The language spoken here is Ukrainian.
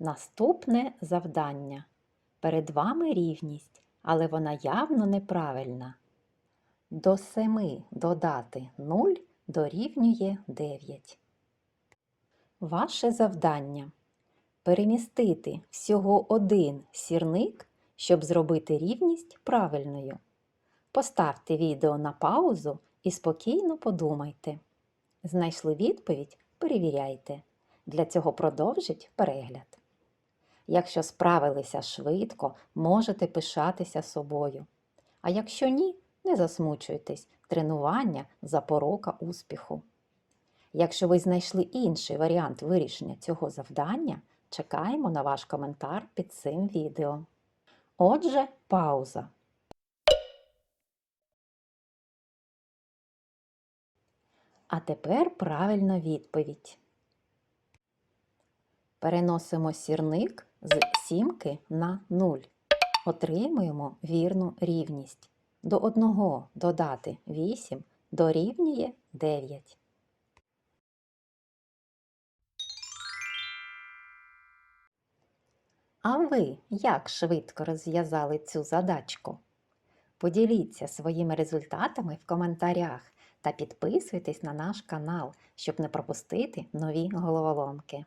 Наступне завдання. Перед вами рівність, але вона явно неправильна. До 7 додати 0 дорівнює 9. Ваше завдання перемістити всього один сірник, щоб зробити рівність правильною. Поставте відео на паузу і спокійно подумайте. Знайшли відповідь? Перевіряйте. Для цього продовжіть перегляд. Якщо справилися швидко, можете пишатися собою. А якщо ні, не засмучуйтесь, тренування запорока успіху. Якщо ви знайшли інший варіант вирішення цього завдання, чекаємо на ваш коментар під цим відео. Отже, пауза. А тепер правильна відповідь. Переносимо сірник з сімки на 0. Отримуємо вірну рівність. До 1 додати 8 дорівнює 9. А ви як швидко розв'язали цю задачку? Поділіться своїми результатами в коментарях та підписуйтесь на наш канал, щоб не пропустити нові головоломки.